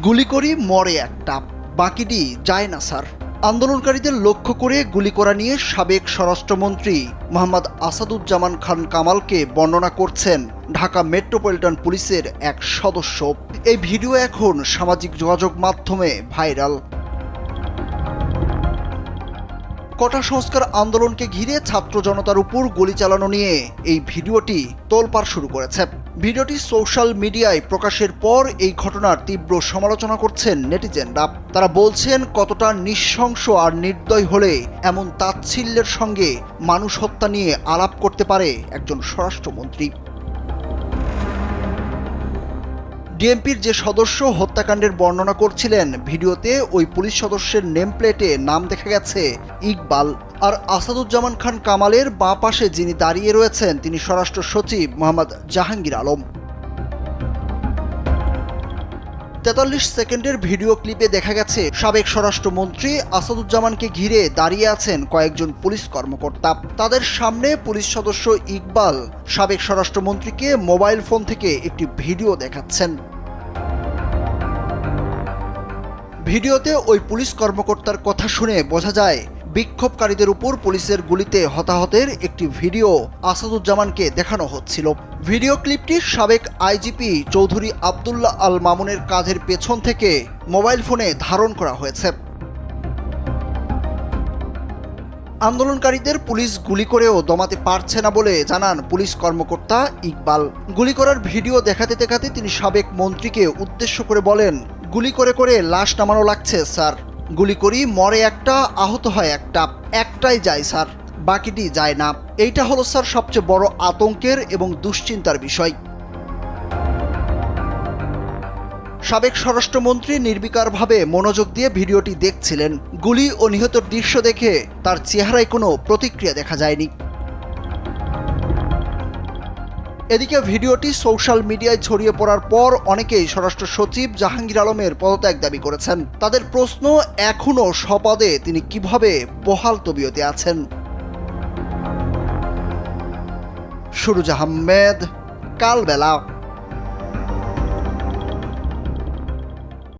গুলি করি, মরে একটা বাকিটি যায় না, স্যার। আন্দোলনকারীদের লক্ষ্য করে গুলি করা নিয়ে সাবেক স্বরাষ্ট্রমন্ত্রী মোহাম্মদ আসাদুজ্জামান খান কামালকে বর্ণনা করছেন ঢাকা মেট্রোপলিটন পুলিশের এক সদস্য। এই ভিডিও এখন সামাজিক যোগাযোগ মাধ্যমে ভাইরাল। কটা সংস্কার আন্দোলনকে ঘিরে ছাত্র জনতার উপর গুলি চালানো নিয়ে এই ভিডিওটি তোলপাড় শুরু করেছে। ভিডিওটি সোশ্যাল মিডিয়ায় প্রকাশের পর এই ঘটনার তীব্র সমালোচনা করছেন নেটিজেনরা তারা বলছেন, কতটা নিঃশংস আর নির্দয় হলে এমন তাচ্ছিল্যের সঙ্গে মানুষ হত্যা নিয়ে আলাপ করতে পারে একজন স্বরাষ্ট্রমন্ত্রী। ডিএমপির যে সদস্য হত্যাকাণ্ডের বর্ণনা করছিলেন, ভিডিওতে ওই পুলিশ সদস্যের নেম প্লেটে নাম দেখা গেছে, ইকবাল। আর আসাদুজ্জামান খান কামালের বাঁ পাশে যিনি দাঁড়িয়ে রয়েছেন, তিনি স্বরাষ্ট্র সচিব মোহাম্মদ জাহাঙ্গীর আলম। তেতাল্লিশ সেকেন্ডের ভিডিও ক্লিপে দেখা গেছে, সাবেক স্বরাষ্ট্রমন্ত্রী আসাদুজ্জামানকে ঘিরে দাঁড়িয়ে আছেন কয়েকজন পুলিশ কর্মকর্তা। তাদের সামনে পুলিশ সদস্য ইকবাল সাবেক স্বরাষ্ট্রমন্ত্রীকে মোবাইল ফোন থেকে একটি ভিডিও দেখাচ্ছেন। ভিডিওতে ওই পুলিশ কর্মকর্তার কথা শুনে বোঝা যায় বিক্ষোভকারীদের উপর পুলিশের গুলিতে হতাহতের একটি ভিডিও আসাদুজ্জামানকে দেখানো হচ্ছিল। ভিডিও ক্লিপটি সাবেক আইজিপি চৌধুরী আবদুল্লাহ আল মামুনের কাঁধের পেছন থেকে মোবাইল ফোনে ধারণ করা হয়েছে। আন্দোলনকারীদের পুলিশ গুলি করেও দমাতে পারছে না বলে জানান পুলিশ কর্মকর্তা ইকবাল। গুলি করার ভিডিও দেখাতে দেখাতে তিনি সাবেক মন্ত্রীকে উদ্দেশ্য করে বলেন, গুলি করে করে লাশ নামানো লাগছে, স্যার। গুলি করি, মরে একটা, আহত হয় একটা। একটাই যায়, স্যার। বাকিটি যায় না। এইটা হলো, স্যার, সবচেয়ে বড় আতঙ্কের এবং দুশ্চিন্তার বিষয়। সাবেক স্বরাষ্ট্রমন্ত্রী নির্বিকারভাবে মনোযোগ দিয়ে ভিডিওটি দেখছিলেন। গুলি ও নিহত দৃশ্য দেখে তার চেহারায় কোনো প্রতিক্রিয়া দেখা যায়নি। এদিকে ভিডিওটি সোশ্যাল মিডিয়ায় ছড়িয়ে পড়ার পর অনেকেই স্বরাষ্ট্র সচিব জাহাঙ্গীর আলমের পদত্যাগ দাবি করেছেন। তাদের প্রশ্ন এখনও স্বপদে তিনি কীভাবে বহাল তবিয়তে আছেন? সুরুজ আহমেদ, কালবেলা।